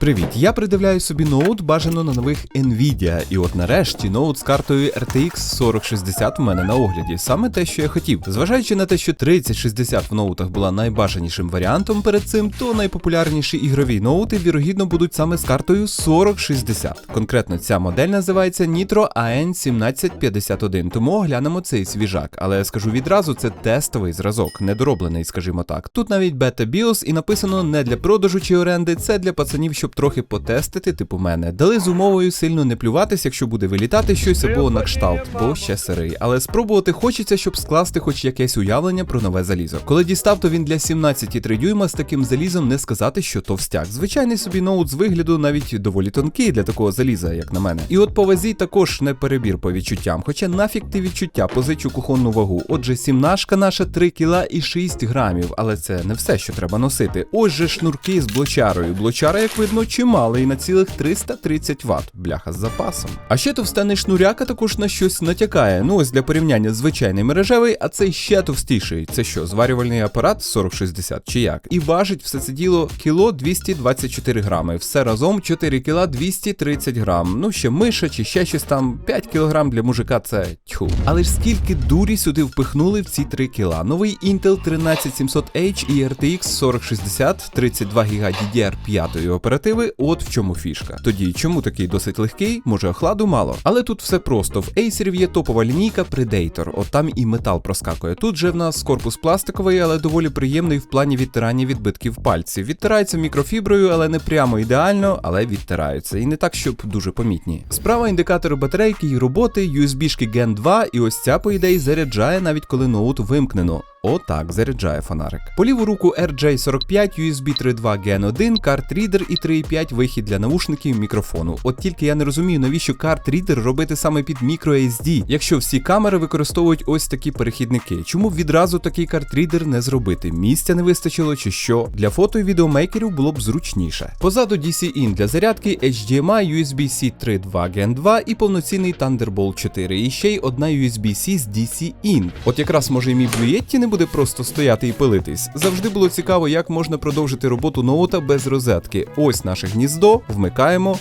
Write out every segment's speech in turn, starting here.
Привіт, я придивляю собі ноут бажано на нових Nvidia, і от нарешті ноут з картою RTX 4060 в мене на огляді. Саме те, що я хотів. Зважаючи на те, що 3060 в ноутах була найбажанішим варіантом перед цим, то найпопулярніші ігрові ноути вірогідно будуть саме з картою 4060. Конкретно ця модель називається Nitro AN1751, тому оглянемо цей свіжак. Але скажу відразу, це тестовий зразок, недороблений, скажімо так. Тут навіть бета BIOS і написано не для продажу чи оренди, це для пацанів, щоб трохи потестити, типу мене. Дали з умовою сильно не плюватись, якщо буде вилітати щось або на кшталт, бо ще сирий. Але спробувати хочеться, щоб скласти хоч якесь уявлення про нове залізо. Коли дістав, то він для 17,3 дюйма з таким залізом не сказати, що товстяк. Звичайний собі ноут з вигляду навіть доволі тонкий для такого заліза, як на мене. І от по вазі також не перебір по відчуттям. Хоча нафіг ти відчуття, позичу кухонну вагу. Отже, сімнашка наша 3 кіла і 6 грамів, але це не все, що треба носити. Ось же шнурки з блочарою. Блочара, як видно, чималий на цілих 330 Вт. Бляха з запасом. А ще товстений шнуряка також на щось натякає. Ну ось для порівняння звичайний мережевий, а цей ще товстіший. Це що, зварювальний апарат 4060 чи як? І важить все це діло кіло 224 грами. Все разом 4 кіла 230 грам. Ну ще миша чи ще щось там 5 кілограм для мужика це тьху. Але ж скільки дурі сюди впихнули в ці 3 кіла? Новий Intel 13700H і RTX 4060, 32 ГБ DDR5 оперативи. От в чому фішка. Тоді чому такий досить легкий? Може охладу мало. Але тут все просто. В Acer є топова лінійка Predator. От там і метал проскакує. Тут же в нас корпус пластиковий, але доволі приємний в плані відтирання відбитків пальців. Відтирається мікрофіброю, але не прямо ідеально, але відтираються. І не так, щоб дуже помітні. Справа індикатори батарейки і роботи, USB-шки Gen 2, і ось ця, по ідеї, заряджає навіть коли ноут вимкнено. Отак заряджає фонарик. По ліву руку RJ45, USB 3.2 Gen 1, карт-рідер і 3.5 вихід для навушників мікрофону. От тільки я не розумію, навіщо карт-рідер робити саме під microSD, якщо всі камери використовують ось такі перехідники. Чому відразу такий карт-рідер не зробити? Місця не вистачило чи що? Для фото і відеомейкерів було б зручніше. Позаду DC-in для зарядки, HDMI, USB-C 3.2 Gen 2 і повноцінний Thunderbolt 4. І ще й одна USB-C з DC-in. От якраз може і мій Yeti не буде просто стояти і пилитись. Завжди було цікаво, як можна продовжити роботу ноута без розетки. Ось наше гніздо, вмикаємо.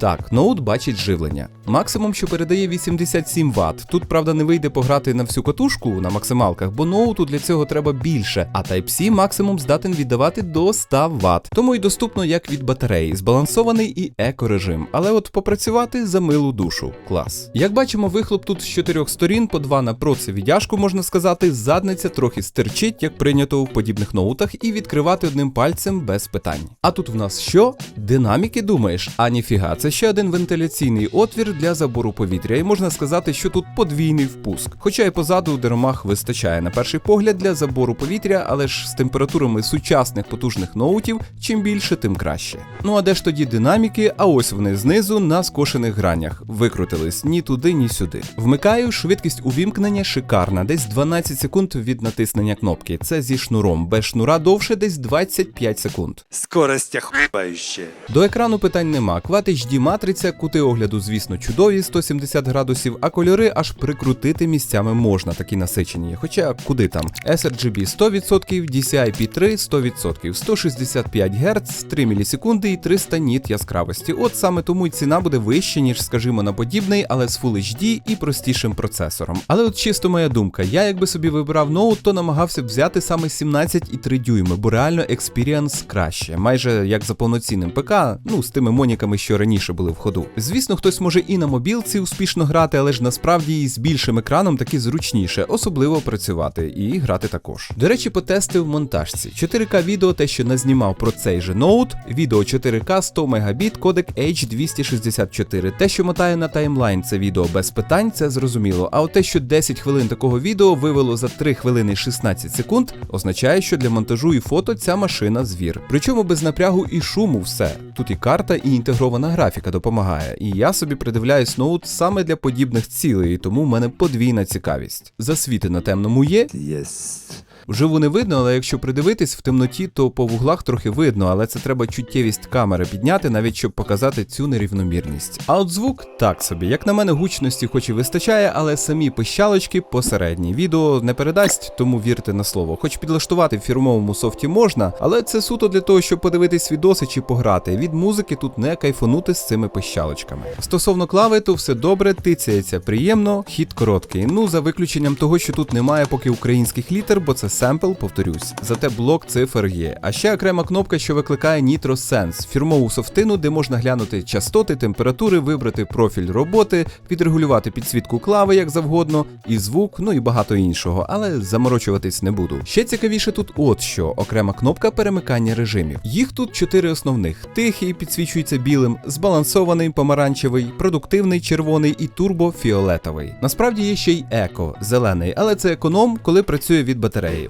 Так, ноут бачить живлення. Максимум, що передає 87 Вт. Тут, правда, не вийде пограти на всю катушку на максималках, бо ноуту для цього треба більше, а Type-C максимум здатен віддавати до 100 Вт. Тому й доступно як від батареї, збалансований і еко-режим. Але от попрацювати за милу душу. Клас. Як бачимо, вихлоп тут з чотирьох сторін, по два на проці віддяжку, можна сказати, задниця трохи стерчить, як прийнято в подібних ноутах, і відкривати одним пальцем без питань. А тут в нас що? Динаміки думаєш? А ніфіга, це ще один вентиляційний отвір для забору повітря, і можна сказати, що тут подвійний впуск. Хоча й позаду деромах вистачає на перший погляд для забору повітря, але ж з температурами сучасних потужних ноутів, чим більше, тим краще. Ну а де ж тоді динаміки? А ось вони знизу на скошених гранях. Викрутились ні туди, ні сюди. Вмикаю, швидкість увімкнення шикарна, десь 12 секунд від натиснення кнопки. Це зі шнуром, без шнура довше десь 25 секунд. Скорость охуєваюча. До екрану питань нема. Квад HD матриця, кути огляду, звісно, чудові 170 градусів, а кольори аж прикрутити місцями можна, такі насичені. Хоча куди там? sRGB 100%, DCI-P3 100%, 165 Гц, 3 мілісекунди і 300 ніт яскравості. От саме тому й ціна буде вища, ніж, скажімо, на подібний, але з Full HD і простішим процесором. Але от чисто моя думка, я якби собі вибирав ноут, то намагався б взяти саме 17,3 дюйми, бо реально експіріанс краще, майже як за повноцінним ПК, ну з тими моніками, що раніше були в ходу. Звісно, хтось може і на мобілці успішно грати, але ж насправді з більшим екраном таки зручніше, особливо працювати і грати також. До речі, потестив в монтажці. 4К відео, те, що назнімав про цей же ноут, відео 4К 100 Мбіт, кодек H264. Те, що мотає на таймлайн це відео без питань, це зрозуміло. А от те, що 10 хвилин такого відео вивело за 3 хвилини 16 секунд, означає, що для монтажу і фото ця машина звір. Причому без напрягу і шуму все. Тут і карта, і інтегрована графіка допомагає. І я собі придивляюсь ноут саме для подібних цілей, і тому в мене подвійна цікавість. Засвіти на темному є, Єсть. Вживу не видно, але якщо придивитись в темноті, то по вуглах трохи видно, але це треба чуттєвість камери підняти, навіть щоб показати цю нерівномірність. А от звук так собі, як на мене, гучності хоч і вистачає, але самі пищалочки посередні. Відео не передасть, тому вірте на слово. Хоч підлаштувати в фірмовому софті можна, але це суто для того, щоб подивитись відоси чи пограти. Від музики тут не кайфанути з цими пищалочками. Стосовно клави, то все добре, тицяється приємно, хід короткий. Ну за виключенням того, що тут немає поки українських літер, бо це семпл, повторюсь. Зате блок цифр є. А ще окрема кнопка, що викликає Nitro Sense, фірмову софтину, де можна глянути частоти, температури, вибрати профіль роботи, підрегулювати підсвітку клави як завгодно, і звук, ну і багато іншого, але заморочуватись не буду. Ще цікавіше тут от що окрема кнопка перемикання режимів. Їх тут чотири основних: тихий, підсвічується білим, збалансований помаранчевий, продуктивний червоний і турбофіолетовий. Насправді є ще й еко, зелений, але це економ, коли працює від батареї.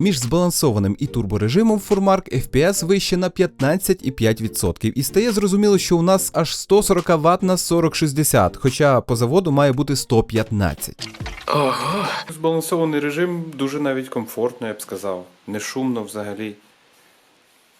Між збалансованим і турборежимом Фурмарк FPS вище на 15,5% і стає зрозуміло, що у нас аж 140 Вт на 4060, хоча по заводу має бути 115. Ого. Збалансований режим дуже навіть комфортно, я б сказав. Не шумно взагалі.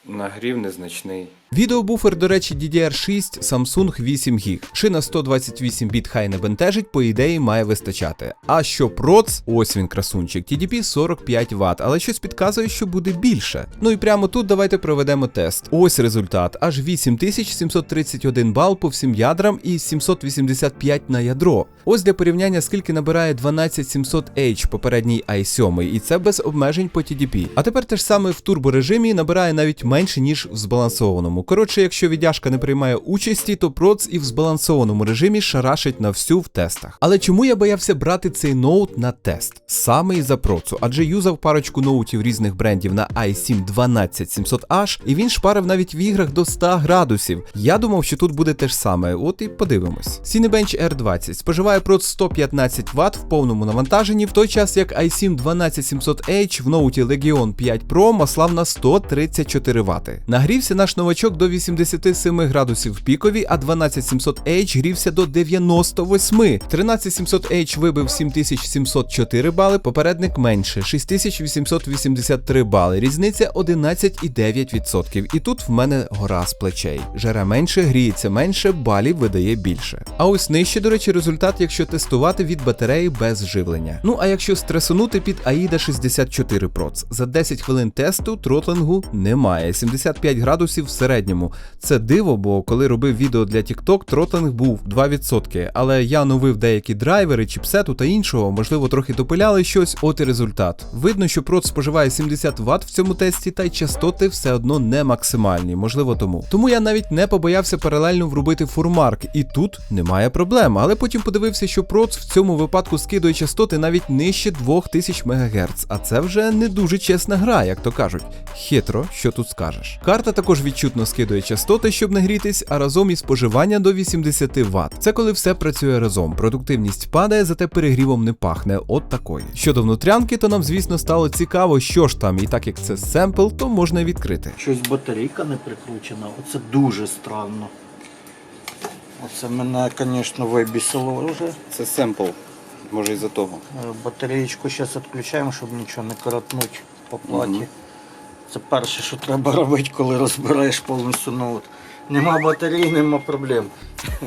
Нагрів незначний. Відеобуфер, до речі, DDR6 Samsung 8 ГБ. Шина 128 біт хай не бентежить, по ідеї має вистачати. А що проц, ось він красунчик, TDP 45 Вт, але щось підказує, що буде більше. Ну і прямо тут давайте проведемо тест. Ось результат: аж 8731 бал по всім ядрам і 785 на ядро. Ось для порівняння, скільки набирає 12700H попередній i7, і це без обмежень по TDP. А тепер те ж саме в турборежимі набирає навіть менше, ніж в збалансованому. Коротше, якщо віддяжка не приймає участі, то проц і в збалансованому режимі шарашить на всю в тестах. Але чому я боявся брати цей ноут на тест? Саме із-за процу, адже юзав парочку ноутів різних брендів на i7 12700H, і він шпарив навіть в іграх до 100 градусів. Я думав, що тут буде те ж саме, от і подивимось. Cinebench R20 споживає проц 115 Вт в повному навантаженні, в той час як i7 12700H в ноуті Legion 5 Pro маслав на 134 Вт. Нагрівся наш новачок до 87 градусів пікові, а 12700H грівся до 98. 13700H вибив 7704 бали, попередник менше 6883 бали. Різниця 11,9%. І тут в мене гора з плечей. Жере менше, гріється менше, балів видає більше. А ось нижче, до речі, результат, якщо тестувати від батареї без живлення. Ну а якщо стресунути під AIDA 64 Proc. За 10 хвилин тесту тротлингу немає. 75 градусів в середньому. Це диво, бо коли робив відео для TikTok, тротлинг був 2%. Але я новив деякі драйвери, чіпсету та іншого, можливо, трохи допиляли щось, от і результат. Видно, що проц споживає 70 Вт в цьому тесті, та й частоти все одно не максимальні, можливо тому. Тому я навіть не побоявся паралельно врубити фурмарк, і тут немає проблем. Але потім подивився, що проц в цьому випадку скидує частоти навіть нижче 2000 МГц, а це вже не дуже чесна гра, як то кажуть. Хитро, що тут скажеш. Карта також відчутно скидує частоти, щоб не грітись, а разом і споживання до 80 Вт. Це коли все працює разом. Продуктивність падає, зате перегрівом не пахне. От такої. Щодо внутрянки, то нам, звісно, стало цікаво, що ж там, і так як це семпл, то можна відкрити. Щось батарейка не прикручена. Оце дуже странно. Оце мене, звісно, вибісило вже. Це семпл, може із-за того. Е, Батареєчку зараз відключаємо, щоб нічого не коротнути по платі. Це перше, що треба робити, коли розбираєш повністю ноут. Нема батареї, нема проблем.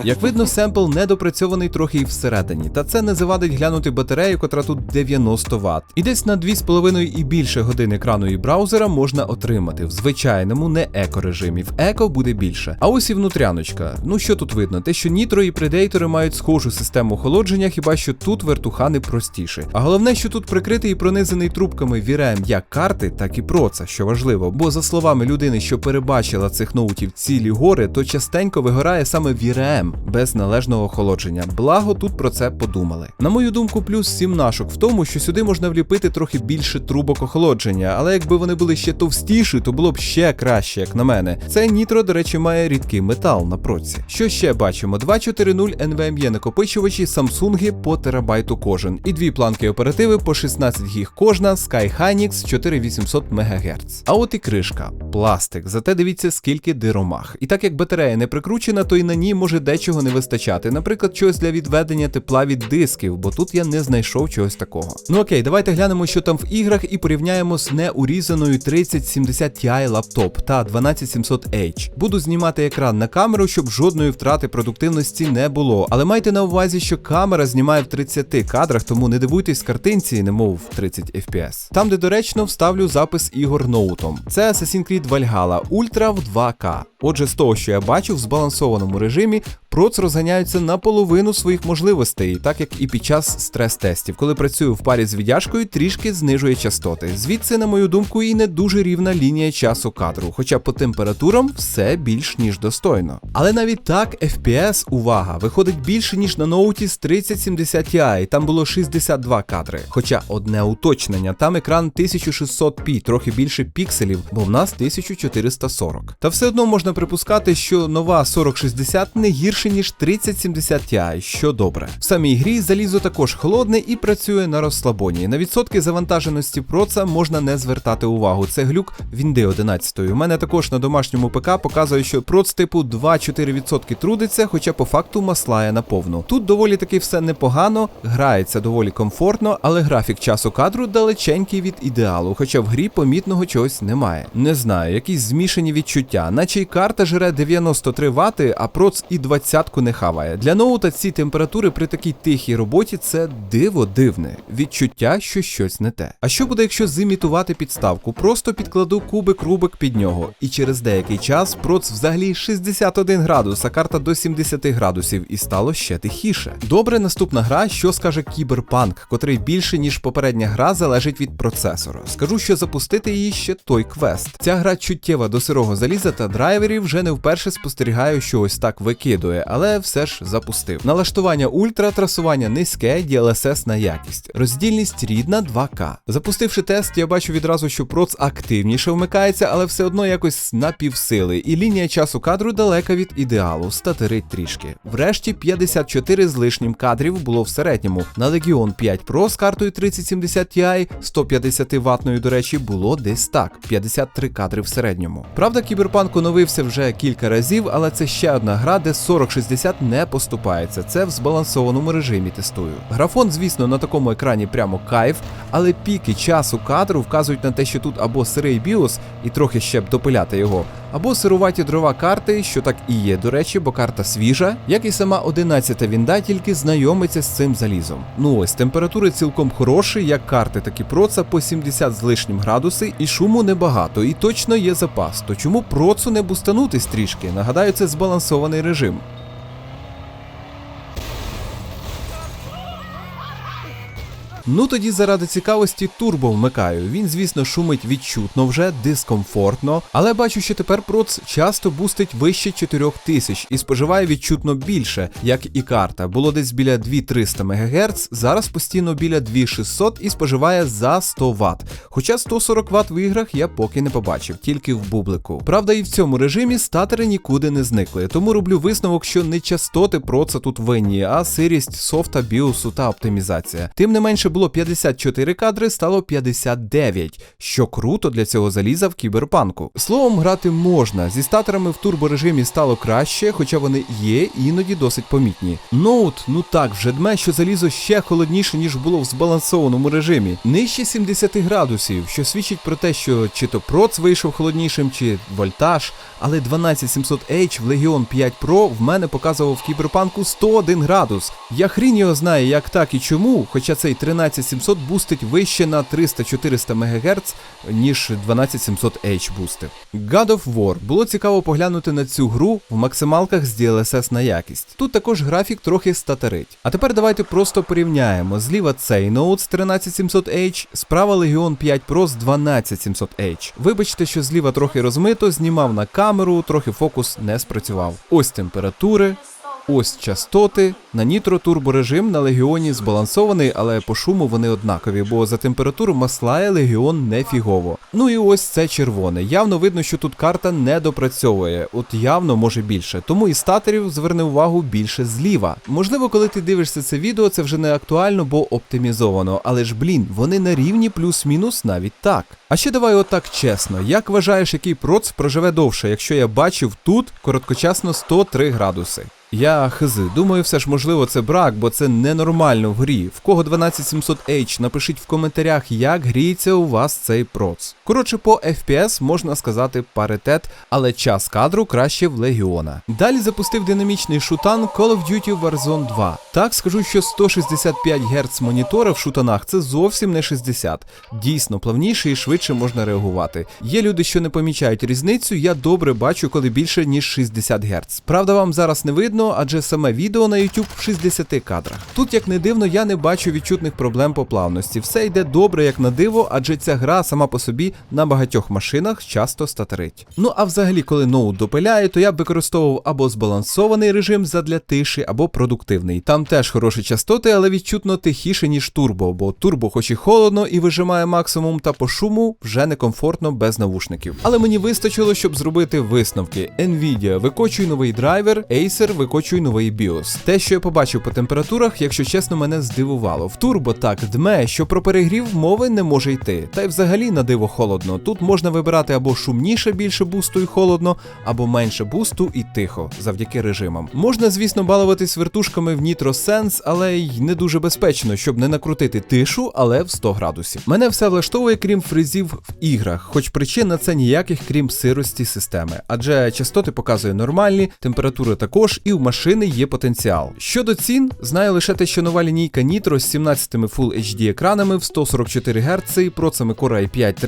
Як видно, семпл недопрацьований трохи і всередині, та це не завадить глянути батарею, котра тут 90 Вт. І десь на 2,5 і більше годин екрану і браузера можна отримати в звичайному не еко режимі. В еко буде більше. А ось і внутряночка. Ну що тут видно? Те, що Nitro і Predator мають схожу систему охолодження, хіба що тут вертухани простіші. А головне, що тут прикритий і пронизаний трубками VRM як карти, так і проца, що важливо. Бо за словами людини, що перебачила цих ноутів цілі гори, то частенько вигорає саме VRM без належного охолодження. Благо тут про це подумали. На мою думку, плюс сім нашок в тому, що сюди можна вліпити трохи більше трубок охолодження, але якби вони були ще товстіші, то було б ще краще, як на мене. Це нітро, до речі, має рідкий метал на проці. Що ще бачимо? 2.4.0 NVMe накопичувачі Samsung по терабайту кожен, і дві планки оперативи по 16 гіг кожна, Sky Hynix 4800 МГц. А от і кришка, пластик. Зате дивіться, скільки диромах. І так так як батарея не прикручена, то і на ній може дечого не вистачати. Наприклад, чогось для відведення тепла від дисків, бо тут я не знайшов чогось такого. Ну окей, давайте глянемо, що там в іграх, і порівняємо з неурізаною 3070 Ti лаптоп та 12700H. Буду знімати екран на камеру, щоб жодної втрати продуктивності не було. Але майте на увазі, що камера знімає в 30 кадрах, тому не дивуйтесь картинці, немов в 30 FPS. Там, де доречно, вставлю запис ігор ноутом. Це Assassin's Creed Valhalla Ultra в 2К. Отже, з того, що я бачу, в збалансованому режимі проц розганяються на половину своїх можливостей, так як і під час стрес-тестів. Коли працюю в парі з віддяжкою, трішки знижує частоти. Звідси, на мою думку, і не дуже рівна лінія часу кадру, хоча по температурам все більш ніж достойно. Але навіть так, FPS, увага, виходить більше, ніж на ноуті з 3070 Ti, там було 62 кадри. Хоча одне уточнення, там екран 1600p, трохи більше пікселів, бо в нас 1440. Та все одно можна припускати, що нова 4060 не гірше, ніж 3070 Ti, що добре. В самій грі залізо також холодне і працює на розслабоні. На відсотки завантаженості проца можна не звертати увагу. Це глюк Вінди 11. У мене також на домашньому ПК показує, що проц типу 2-4% трудиться, хоча по факту маслає на повну. Тут доволі таки все непогано, грається доволі комфортно, але графік часу кадру далеченький від ідеалу, хоча в грі помітного чогось немає. Не знаю, якісь змішані відчуття, наче й карта жре 93 Вт, а проц і 20-ку не хаває. Для ноута ці температури при такій тихій роботі це диво дивне. Відчуття, що щось не те. А що буде, якщо зімітувати підставку? Просто підкладу кубик рубик під нього, і через деякий час проц взагалі 61 градус, а карта до 70 градусів, і стало ще тихіше. Добре, наступна гра, що скаже Кіберпанк, котрий більше ніж попередня гра залежить від процесора. Скажу, що запустити її ще той квест. Ця гра чуттєва до сирого заліза та драйверів вже не вперше спостерігаю, що ось так викидує, але все ж запустив. Налаштування ультра, трасування низьке, DLSS на якість. Роздільність рідна 2К. Запустивши тест, я бачу відразу, що проц активніше вмикається, але все одно якось на півсили, і лінія часу кадру далека від ідеалу, статерить трішки. Врешті 54 з лишнім кадрів було в середньому. На Legion 5 Pro з картою 3070 Ti 150 ватною, до речі, було десь так 53 кадри в середньому. Правда, кіберпанк оновився вже кілька разів, але це ще одна гра, де 4060 не поступається. Це в збалансованому режимі тестую. Графон, звісно, на такому екрані прямо кайф, але піки часу кадру вказують на те, що тут або сирий біос, і трохи ще б допиляти його, або сируваті дрова карти, що так і є, до речі, бо карта свіжа, як і сама 11-та вінда, тільки знайомиться з цим залізом. Ну ось температури цілком хороші, як карти, так і проца по 70 з лишнім градуси, і шуму небагато, і точно є запас. То чому процу не бустанутись трішки? Нагадаю, це збалансований режим. Ну тоді заради цікавості турбо вмикаю. Він, звісно, шумить відчутно вже, дискомфортно, але бачу, що тепер проц часто бустить вище 4000 і споживає відчутно більше, як і карта. Було десь біля 2300 МГц, зараз постійно біля 2600 і споживає за 100 Вт. Хоча 140 Вт в іграх я поки не побачив, тільки в бублику. Правда, і в цьому режимі статери нікуди не зникли, тому роблю висновок, що не частоти проца тут винні, а сирість софта, біосу та оптимізація. Тим не менше було 54 кадри, стало 59, що круто для цього заліза в кіберпанку. Словом, грати можна. Зі статорами в турборежимі стало краще, хоча вони є іноді досить помітні. Ноут, ну так, вже дме, що залізо ще холодніше, ніж було в збалансованому режимі. Нижче 70 градусів, що свідчить про те, що чи то проц вийшов холоднішим, чи вольтаж, але 12700H в Legion 5 Pro в мене показував в кіберпанку 101 градус. Я хрінь його знає, як так і чому, хоча цей 13700 бустить вище на 300-400 МГц, ніж 12700H бустив. God of War. Було цікаво поглянути на цю гру в максималках з DLSS на якість. Тут також графік трохи статерить. А тепер давайте просто порівняємо. Зліва цей ноут з 13700H, справа Legion 5 Pro з 12700H. Вибачте, що зліва трохи розмито, знімав на камеру, трохи фокус не спрацював. Ось температури. Ось частоти. На нітро турборежим на легіоні збалансований, але по шуму вони однакові, бо за температуру маслає легіон нефігово. Ну і ось це червоне. Явно видно, що тут карта не допрацьовує, от явно може більше. Тому і статорів зверни увагу більше зліва. Можливо, коли ти дивишся це відео, це вже не актуально, бо оптимізовано. Але ж блін, вони на рівні плюс-мінус навіть так. А ще давай отак чесно. Як вважаєш, який проц проживе довше, якщо я бачив тут короткочасно 103 градуси? Я хизи, думаю, все ж можливо це брак, бо це ненормально в грі. В кого 12700H, напишіть в коментарях, як гріється у вас цей проц. Коротше, по FPS можна сказати паритет, але час кадру краще в Легіона. Далі запустив динамічний шутан Call of Duty Warzone 2. Так скажу, що 165 Гц монітора в шутанах це зовсім не 60. Дійсно плавніше і швидше можна реагувати. Є люди, що не помічають різницю, я добре бачу, коли більше ніж 60 Гц. Правда, вам зараз не видно, адже саме відео на YouTube в 60 кадрах. Тут, як не дивно, я не бачу відчутних проблем по плавності. Все йде добре, як на диво, адже ця гра сама по собі на багатьох машинах часто статерить. Ну а взагалі, коли ноут допиляє, то я б використовував або збалансований режим задля тиші, або продуктивний. Там теж хороші частоти, але відчутно тихіше, ніж турбо, бо турбо, хоч і холодно і вижимає максимум, та по шуму вже некомфортно без навушників. Але мені вистачило, щоб зробити висновки. Nvidia, викочуй новий драйвер, Acer, викочуй новий BIOS. Те, що я побачив по температурах, якщо чесно, мене здивувало. В турбо так дме, що про перегрів мови не може йти. Та й взагалі на диво холодно. Тут можна вибирати або шумніше більше бусту і холодно, або менше бусту і тихо, завдяки режимам. Можна, звісно, балуватись вертушками в Nitro Sense, але й не дуже безпечно, щоб не накрутити тишу, але в 100 градусів. Мене все влаштовує, крім фризів в іграх, хоч причин на це ніяких, крім сирості системи. Адже частоти показує нормальні, температури також, і у машини є потенціал. Щодо цін, знаю лише те, що нова лінійка Nitro з 17 Full HD екранами в 144 Гц, процами Core i5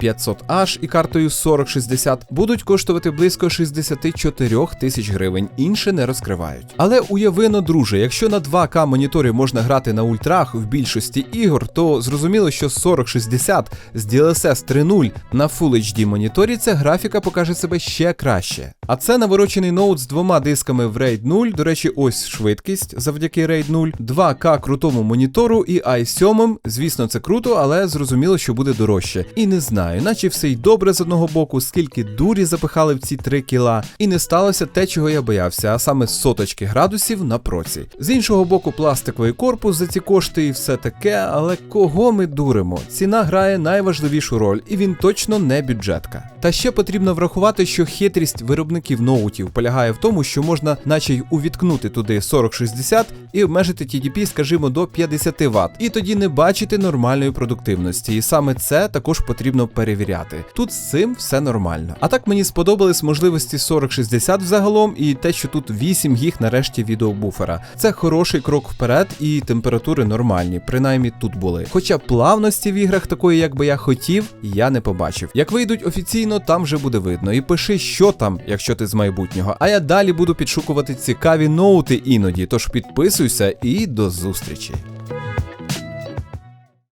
13500H і картою 4060 будуть коштувати близько 64 тисяч гривень, інше не розкривають. Але уявино, друже, якщо на 2К моніторі можна грати на ультрах в більшості ігор, то зрозуміло, що 4060 з DLSS 3.0 на Full HD моніторі ця графіка покаже себе ще краще. А це наворочений ноут з двома дисками в RAID 0, до речі, ось швидкість завдяки RAID 0, 2К крутому монітору і i7, звісно, це круто, але зрозуміло, що буде дорожче. І не знаю, наче все й добре з одного боку, скільки дурі запихали в ці 3 кіла, і не сталося те, чого я боявся, а саме соточки градусів на проці. З іншого боку, пластиковий корпус за ці кошти і все таке, але кого ми дуримо? Ціна грає найважливішу роль, і він точно не бюджетка. Та ще потрібно врахувати, що хитрість виробників ноутів полягає в тому, що можна, наче й увіткнути туди 4060 і обмежити TDP, скажімо, до 50 Вт, і тоді не бачити нормальної продуктивності. І саме це також потрібно перевіряти. Тут з цим все нормально. А так мені сподобались можливості 4060 взагалом, і те, що тут 8 гіг нарешті відеобуфера. Це хороший крок вперед, і температури нормальні, принаймні тут були. Хоча плавності в іграх такої, як би я хотів, я не побачив. Як вийдуть офіційно, там вже буде видно. І пиши, що там, якщо ти з майбутнього. А я далі буду підшукувати цікаві ноути іноді. Тож підписуйся і до зустрічі.